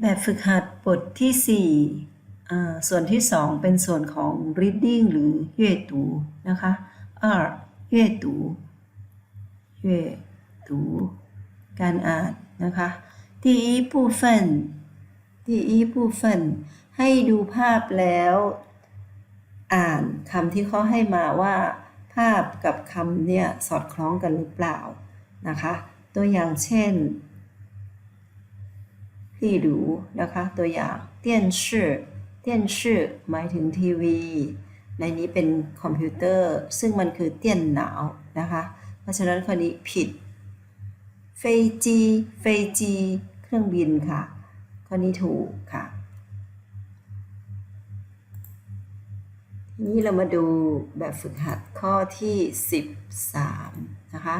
แบบฝึกหัดบทที่4อ่าส่วนที่ 2 เป็นส่วนของ reading หรือ阅读นะคะ二阅读阅读การอ่านนะคะ第一部分第一部分ให้ดูภาพแล้ว อ่านคำที่เขาให้มาว่า ภาพกับคำเนี่ยสอดคล้องกันหรือเปล่านะคะ ตัวอย่างเช่น 例如นะคะตัวอย่างเตี้ยนชื่อเตี้ยนชื่อหมายถึงทีวี ในนี้เป็นคอมพิวเตอร์ ซึ่งมันคือเตี้ยนหนาวนะคะ เพราะฉะนั้นข้อนี้ผิดเฟจีเฟจีเครื่องบินค่ะข้อนี้ถูกค่ะทีนี้เรามาดูแบบฝึกหัดข้อที่ 13 นะคะ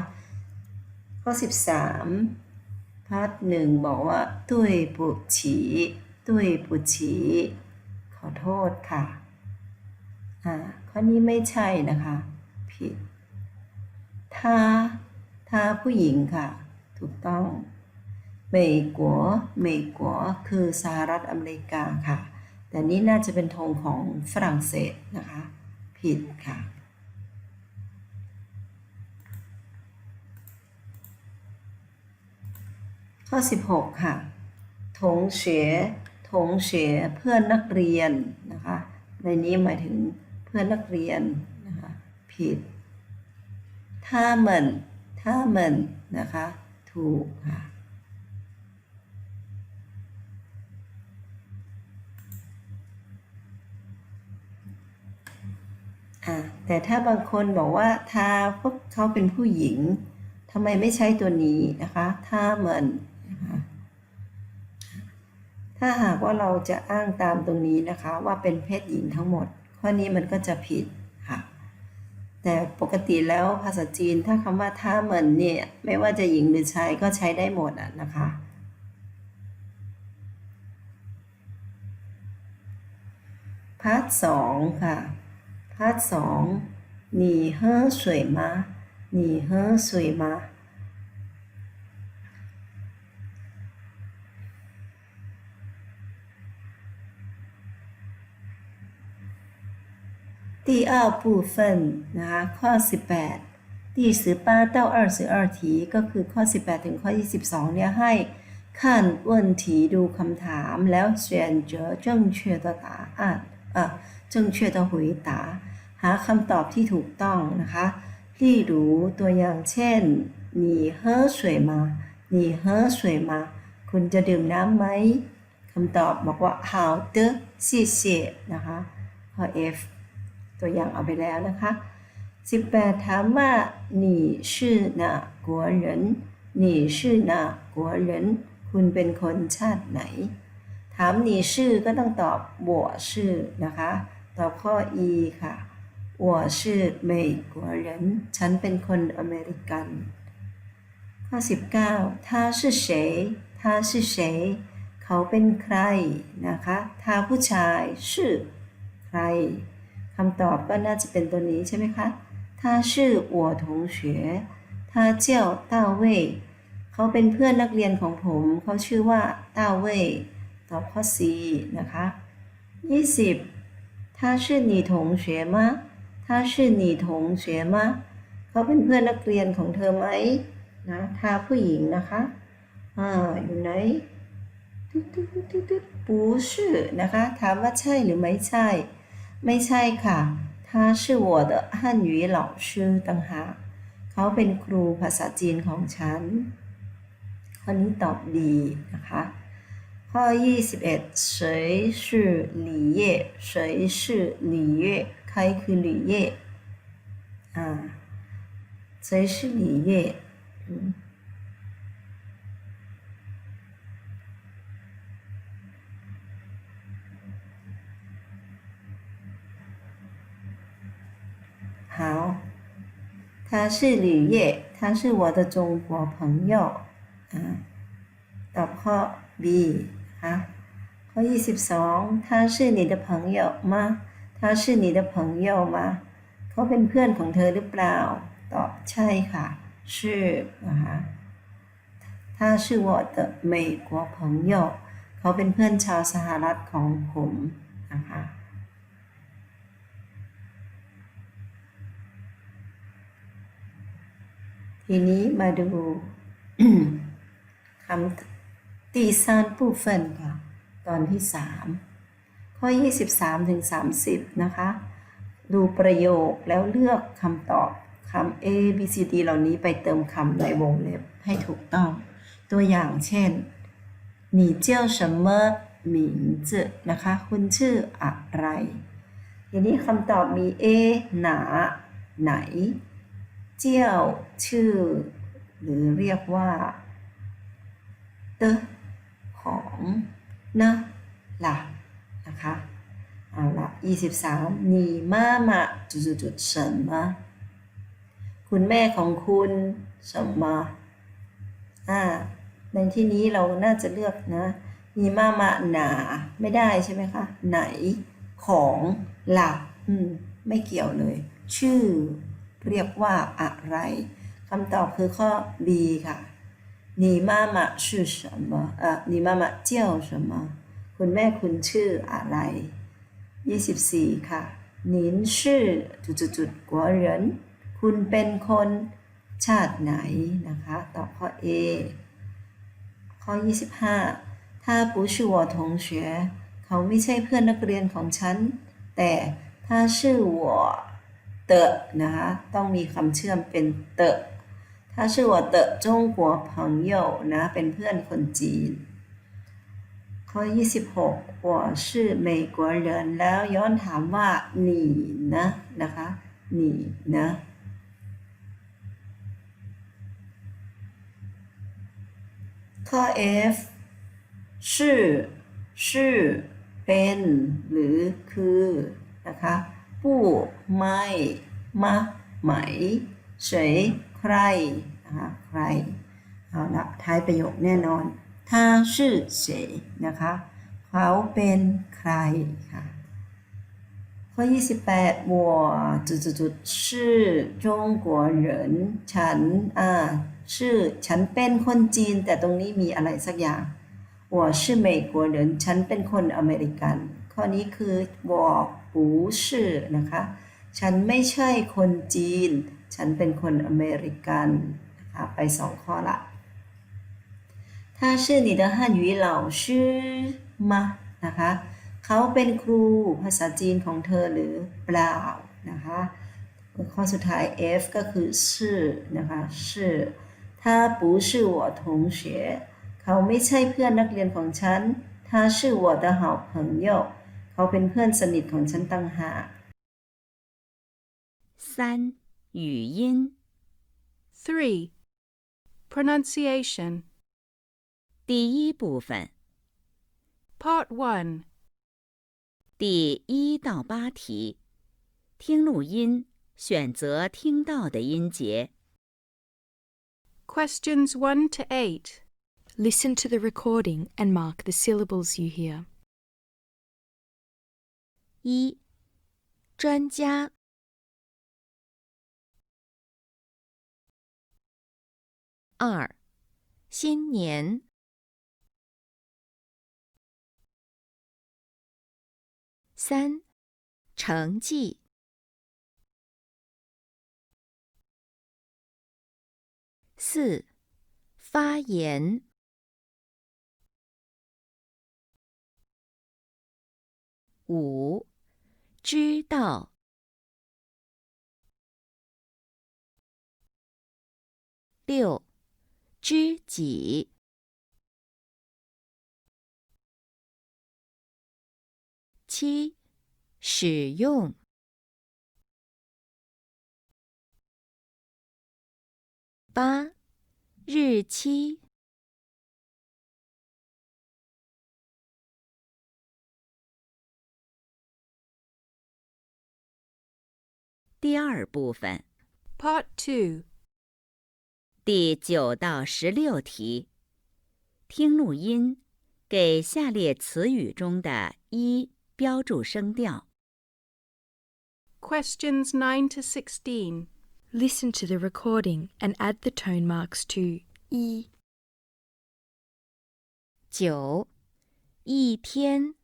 ข้อ 13 พาร์ทหนึ่งบอกว่าตุ้ยปุฉีตุ้ยปุฉีขอโทษค่ะ อ่า ข้อนี้ไม่ใช่นะคะ ผิดทาทาผู้หญิงค่ะ ถูกต้องเมกัวเมกัวคือสหรัฐอเมริกาค่ะ แต่นี้น่าจะเป็นธงของฝรั่งเศสนะคะ ผิดค่ะ ข้อ 16 ค่ะถงเฉถงเฉเพื่อนนักเรียนนะคะ ในนี้หมายถึงเพื่อนนักเรียนนะคะผิดถ้าเหมือนถ้าเหมือนนะคะ ถูกค่ะแต่ถ้าบางคนบอกว่าถ้าพวกเขาเป็นผู้หญิงทำไมไม่ใช้ตัวนี้นะคะ ถ้าเหมือน ถ้าหากว่าเราจะอ้างตามตรงนี้นะคะ ว่าเป็นเพศหญิงทั้งหมด ข้อนี้มันก็จะผิดค่ะ แต่ปกติแล้วภาษาจีนถ้าคำว่าถ้าเหมือนเนี่ยไม่ว่าจะหญิงหรือชายก็ใช้ได้หมดอ่ะนะคะ พาร์ทสองค่ะ พาร์ทสอง你喝水吗你喝水吗 第二部分นะคะข้อ 18第18到22题ก็คือข้อ 18 ถึงข้อ 22 เนี่ยให้看问题ดูคำถาม แล้ว选择正确的答案อ่ะ正确的回答หาคำตอบที่ถูกต้องนะคะ例如ตัวอย่างเช่น你喝水吗你喝水吗คุณจะดื่มน้ำไหมคำตอบบอกว่า好的谢谢นะคะข้อ F ตัวอย่างเอาไปแล้วนะคะ 18 ถามว่า你是哪国人你是哪国人คุณเป็นคนชาติไหน ถาม你是ก็ต้องตอบ我是นะคะ ตอบข้อ E ค่ะ我是美国人ฉันเป็นคนอเมริกัน ข้อ 19他是谁他是谁เขาเป็นใครนะคะถ้าผู้ชายชื่อใคร คำตอบก็น่าจะเป็นตัวนี้ใช่ไหมคะ他是我同学他叫大卫เขาเป็นเพื่อนนักเรียนของผม เขาชื่อว่าต้าเว่ยตอบข้อ C นะคะ20他是你同学吗他是你同学吗เขาเป็นเพื่อนนักเรียนของเธอไหมนะถ้าผู้หญิงนะคะอ่าอยู่ไหนตึ๊ดตึ๊ดตึ๊ดตึ๊ดตึ๊ดปูชื่อนะคะ ถามว่าใช่หรือไม่ใช่ ไม่ใช่ค่ะ他是我的汉语老师ต่างหากเขาเป็นครูภาษาจีนของฉัน ข้อนี้ตอบดีนะคะ ข้อ 21谁是李烨谁是李烨ใครคือ李烨อ่า谁是李烨อื 好，他是吕烨，他是我的中国朋友อ่าตอาบข้อ B ค่ะข้อ 22他是你的朋友吗他是你的朋友吗เขาเป็นเพื่อนของเธอหรือเปล่า ตอบใช่ค่ะชื่อนะคะถ้านชื่อวอเตอร์เมย์กัวผงโยเขาเป็นเพื่อนชาวสหรัฐของผมนะคะ ทีนี้มาดู คำตีซานปูเฟินค่ะ ตอนที่ 3 ข้อ 23ถึง30 นะคะ ดูประโยคแล้วเลือกคำตอบคำ A B C D เหล่านี้ไปเติมคำในวงเล็บให้ถูกต้อง ตัวอย่างเช่น你叫什么名字นะคะ คุณชื่ออะไรทีนี้คำตอบมี A หนา ไหน เจียวชื่อ หรือเรียกว่าเตของนะล่ะนะคะ เอาละ23你妈妈จุดจุด什么คุณแม่ของคุณ什么อ่า ในที่นี้เราน่าจะเลือกนะมีมามาหนา ไม่ได้ใช่ไหมคะ ไหน ของหลักอืม ไม่เกี่ยวเลย ชื่อ เรียกว่าอะไรคำตอบคือข้อ B ค่ะ你妈妈是什么เอ่อ你妈妈叫什么คุณแม่คุณชื่ออะไร 24 ค่ะ您是จุดจุดจุด国人คุณเป็นคนชาติไหนนะคะ ตอบข้อ A ข้อ 25ถ้า不是我同学เขาไม่ใช่เพื่อนนักเรียนของฉัน แต่ถ้าชื่อ เตะนะคะ ต้องมีคำเชื่อมเป็นเตะ ถ้าชื่อว่าเตะจงกัวพังเย่นะ เป็นเพื่อนคนจีน ข้อ 26ว่าชื่อเมกัวเรนแล้วย้อนถามว่าหนีนะนะคะ หนีนะข้อ F ชื่อ ชื่อ เป็น หรือ คือ นะคะ ผู้ไม่มะไหมเฉยใครนะคะใคร เอาละท้ายประโยคแน่นอนถ้าชื่อเฉยนะคะ เขาเป็นใครค่ะ ข้อ 28我จุดจุดจุดชื่อจงกัวเหรินฉัน อ่า ชื่อ ฉันเป็นคนจีน แต่ตรงนี้มีอะไรสักอย่าง我是美国人ฉันเป็นคนอเมริกัน ข้อนี้คือ我 不อนะคะ ฉันไม่ใช่คนจีน ฉันเป็นคนอเมริกันนะคะไปสองข้อละ他是你的汉语老师吗นะคะเขาเป็นครูภาษาจีนของเธอหรือเปล่านะคะข้อสุดท้าย F ก็คือชื่อนะคะชื่อถ้าปูชื่อหัวทงเฉเขาไม่ใช่เพื่อนนักเรียนของฉันถ้าชื่อหัวตะเหาเพิงเย่ ขาเป็นเพื่อนสนิทของฉันต่างหาก 三、语音 3. Pronunciation. 第一部分 Part 1. 第一到八题，听录音，选择听到的音节。 Questions 1 to 8. Listen to the recording and mark the syllables you hear. 一、专家。二、新年。三、成绩。四、发言。五、知道。六、知己。七、使用。八、日期。第二部分 Part 2. 第九到十六题，听录音，给下列词语中的一标注声调。 Questions 9 to 16. Listen to the recording and add the tone marks to E. 九， 一天。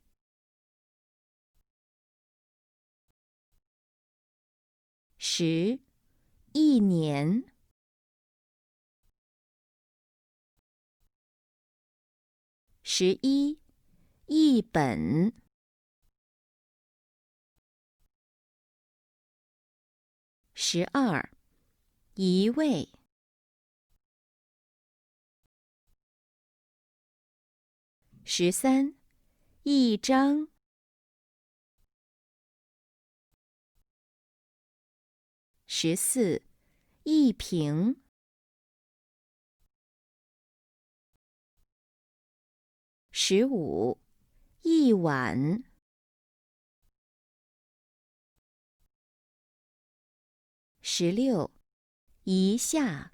十，一年。十一，一本。十二，一位。十三，一张。十四，一瓶。十五，一碗。十六，一下。